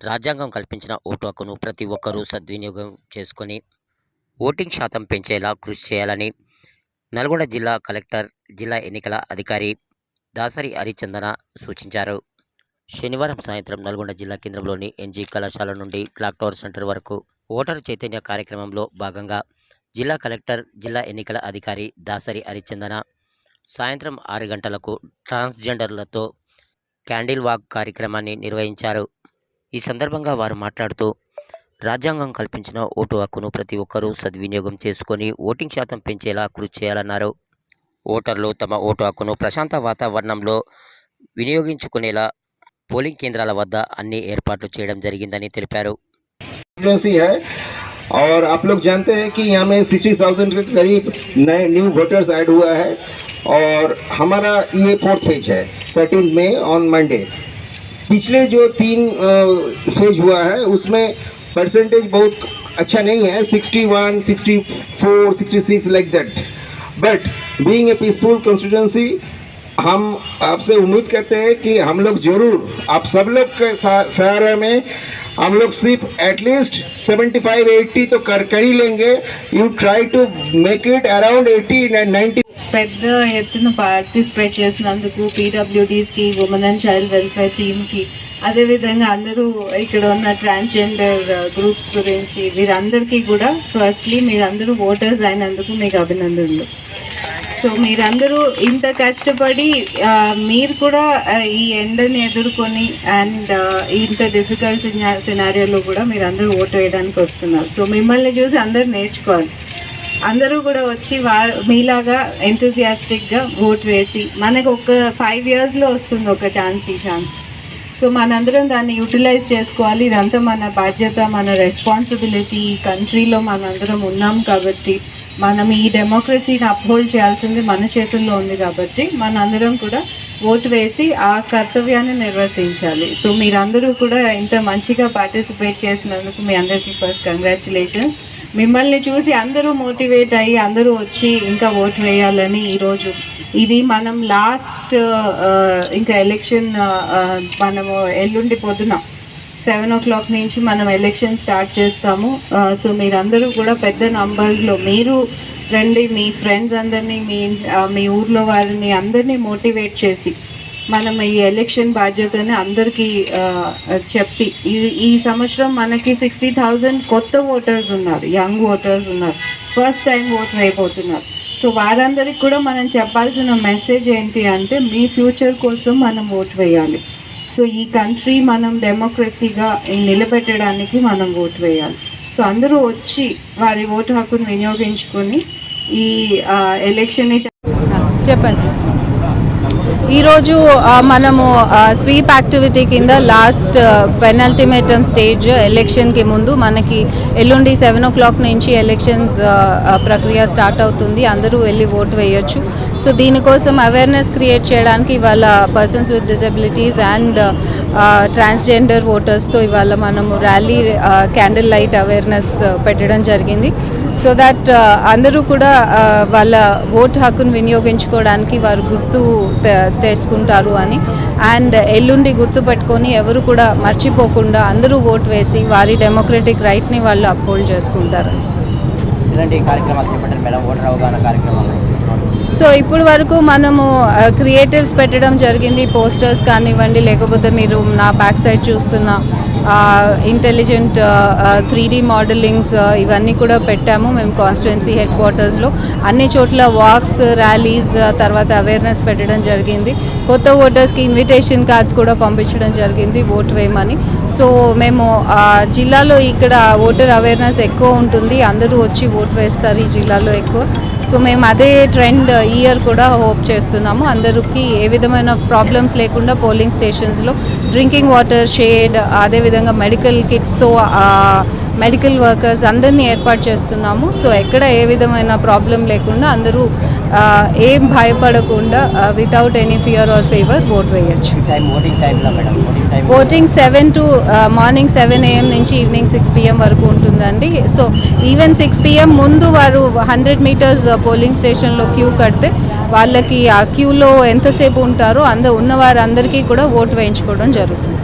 రాజ్యాంగం కల్పించిన ఓటు హక్కును ప్రతి ఒక్కరూ సద్వినియోగం చేసుకొని ఓటింగ్ శాతం పెంచేలా కృషి చేయాలని నల్గొండ జిల్లా కలెక్టర్ జిల్లా ఎన్నికల అధికారి దాసరి హరిచందన సూచించారు. శనివారం సాయంత్రం నల్గొండ జిల్లా కేంద్రంలోని ఎన్జీ కళాశాల నుండి క్లాక్ టవర్ సెంటర్ వరకు ఓటరు చైతన్య కార్యక్రమంలో భాగంగా జిల్లా కలెక్టర్ జిల్లా ఎన్నికల అధికారి దాసరి హరిచందన సాయంత్రం ఆరు గంటలకు ట్రాన్స్జెండర్లతో క్యాండిల్ వాక్ కార్యక్రమాన్ని నిర్వహించారు. ఈ సందర్భంగా వారు మాట్లాడుతూ రాజ్యాంగం కల్పించిన ఓటు హక్కును ప్రతి ఒక్కరూ సద్వినియోగం చేసుకొని ఓటింగ్ శాతం పెంచేలా కృషి చేయాలన్నారు ఓటర్లు తమ ఓటు హక్కును ప్రశాంత వాతావరణంలో వినియోగించుకునేలా పోలింగ్ కేంద్రాల వద్ద అన్ని ఏర్పాట్లు చేయడం జరిగిందని తెలిపారు कॉन्स्टिट्यूंसी है और आप लोग जानते हैं कि यहाँ में सिक्सटी थाउजेंड के करीब नए न्यू वोटर्स ऐड हुआ है और हमारा ये फोर्थ फेज है थर्टीन में ऑन मंडे पिछले जो तीन फ़ेज़ हुआ है उसमें परसेंटेज बहुत अच्छा नहीं है 61, 64, 66 like that but being a peaceful constituency हम आपसे उम्मीद करते हैं कि हम लोग ज़रूर आप सब लोग के सहारे में हम लोग सिर्फ़ एटलीस्ट 75 80 तो कर कर ही लेंगे। You try to make it around 80 90 పెద్ద ఎత్తున పార్టిసిపేట్ చేసినందుకు పీడబ్ల్యూడీస్కి ఉమెన్ అండ్ చైల్డ్ వెల్ఫేర్ టీమ్కి అదేవిధంగా అందరూ ఇక్కడ ఉన్న ట్రాన్స్జెండర్ గ్రూప్స్ uh, గురించి వీరందరికీ కూడా ఫస్ట్లీ మీరందరూ ఓటర్స్ అయినందుకు మీకు అభినందనలు. సో మీరందరూ ఇంత కష్టపడి uh, మీరు కూడా uh, ఈ ఎండని ఎదుర్కొని అండ్ ఇంత డిఫికల్ట్ సినారియోలో కూడా మీరు అందరూ ఓటు వేయడానికి వస్తున్నారు. సో మిమ్మల్ని చూసి అందరూ నేర్చుకోవాలి. అందరూ కూడా వచ్చి వారు మీలాగా ఎంతూజియాస్టిక్గా ఓట్ వేసి మనకు ఒక ఫైవ్ ఇయర్స్లో వస్తుంది ఒక ఛాన్స్ ఈ ఛాన్స్ సో మనందరం దాన్ని యూటిలైజ్ చేసుకోవాలి. ఇదంతా మన బాధ్యత మన రెస్పాన్సిబిలిటీ ఈ కంట్రీలో మనందరం ఉన్నాం కాబట్టి మనం ఈ డెమోక్రసీని అప్హోల్డ్ చేయాల్సింది మన చేతుల్లో ఉంది కాబట్టి మనందరం కూడా ఓటు వేసి ఆ కర్తవ్యాన్ని నిర్వర్తించాలి. సో మీరందరూ కూడా ఇంత మంచిగా పార్టిసిపేట్ చేసినందుకు మీ అందరికీ ఫస్ట్ కంగ్రాచులేషన్స్. మిమ్మల్ని చూసి అందరూ మోటివేట్ అయ్యి అందరూ వచ్చి ఇంకా ఓటు వేయాలని ఈరోజు ఇది మనం లాస్ట్ ఇంకా ఎలక్షన్ మనము ఎల్లుండి పొద్దున సెవెన్ ఓ క్లాక్ నుంచి మనం ఎలక్షన్ స్టార్ట్ చేస్తాము. సో మీరందరూ కూడా పెద్ద నంబర్స్లో మీరు రండి మీ ఫ్రెండ్స్ అందరినీ మీ మీ ఊర్లో వారిని అందరినీ మోటివేట్ చేసి మనం ఈ ఎలక్షన్ బాధ్యతని అందరికీ చెప్పి ఈ ఈ సంవత్సరం మనకి సిక్స్టీ థౌజండ్ కొత్త ఓటర్స్ ఉన్నారు యంగ్ ఓటర్స్ ఉన్నారు ఫస్ట్ టైం ఓట్ అయిపోతున్నారు సో వారందరికి కూడా మనం చెప్పాల్సిన మెసేజ్ ఏంటి అంటే మీ ఫ్యూచర్ కోసం మనం ఓట్ వేయాలి. సో ఈ కంట్రీ మనం డెమోక్రసీగా నిలబెట్టడానికి మనం ఓటు వేయాలి. సో అందరూ వచ్చి వారి ఓటు హక్కును వినియోగించుకొని ఈ ఎలక్షన్ని చెప్పండి. ఈరోజు మనము స్వీప్ యాక్టివిటీ కింద లాస్ట్ పెనల్టిమేటమ్ స్టేజ్ ఎలక్షన్కి ముందు మనకి ఎల్లుండి సెవెన్ ఓ క్లాక్ నుంచి ఎలక్షన్స్ ప్రక్రియ స్టార్ట్ అవుతుంది. అందరూ వెళ్ళి ఓటు వేయొచ్చు. సో దీనికోసం అవేర్నెస్ క్రియేట్ చేయడానికి ఇవాళ persons with disabilities and transgender ఓటర్స్తో ఇవాళ మనము ర్యాలీ క్యాండిల్ లైట్ అవేర్నెస్ పెట్టడం జరిగింది. సో దట్ uh, అందరూ కూడా uh, వాళ్ళ ఓటు హక్కును వినియోగించుకోవడానికి వారు గుర్తు తె- తెచ్చుకుంటారు అని. అండ్ ఎల్లుండి గుర్తు పెట్టుకొని ఎవరు కూడా మర్చిపోకుండా అందరూ ఓటు వేసి వారి డెమోక్రటిక్ రైట్ని వాళ్ళు అప్హోల్డ్ చేసుకుంటారు. ఇలాంటి కార్యక్రమాలు చేపట్టారు మేడం ఓటర్ అవగాహన కార్యక్రమాలు. సో ఇప్పుడు వరకు మనము క్రియేటివ్స్ పెట్టడం జరిగింది పోస్టర్స్ కానివ్వండి లేకపోతే మీరు నా బ్యాక్ సైడ్ చూస్తున్న ఇంటెలిజెంట్ త్రీ డీ మోడలింగ్స్ ఇవన్నీ కూడా పెట్టాము. మేము కాన్స్టిట్యున్సీ హెడ్ క్వార్టర్స్లో అన్ని చోట్ల వాక్స్ ర్యాలీస్ తర్వాత అవేర్నెస్ పెట్టడం జరిగింది. కొత్త ఓటర్స్కి ఇన్విటేషన్ కార్డ్స్ కూడా పంపించడం జరిగింది ఓట్ వేయమని. సో మేము జిల్లాలో ఇక్కడ ఓటర్ అవేర్నెస్ ఎక్కువ ఉంటుంది. అందరూ వచ్చి ఓట్ వేస్తారు ఈ జిల్లాలో ఎక్కువ. సో మేము అదే ట్రెండ్ ఈ ఇయర్ కూడా హోప్ చేస్తున్నాము. అందరికీ ఏ విధమైన ప్రాబ్లమ్స్ లేకుండా పోలింగ్ స్టేషన్స్లో డ్రింకింగ్ వాటర్ షేడ్ అదేవిధంగా మెడికల్ కిట్స్తో మెడికల్ వర్కర్స్ అందరినీ ఏర్పాటు చేస్తున్నాము. సో ఎక్కడ ఏ విధమైన ప్రాబ్లం లేకుండా అందరూ ఏం భయపడకుండా without any fear or favour vote వేయచ్చు. Voting seven to morning seven AM నుంచి ఈవినింగ్ సిక్స్ పిఎం వరకు ఉంటుందండి. సో ఈవెన్ సిక్స్ పిఎం ముందు వారు హండ్రెడ్ మీటర్స్ పోలింగ్ స్టేషన్లో క్యూ కడితే వాళ్ళకి ఆ క్యూలో ఎంతసేపు ఉంటారో అంద ఉన్న వారందరికీ కూడా ఓటు వేయించుకోవడం జరుగుతుంది.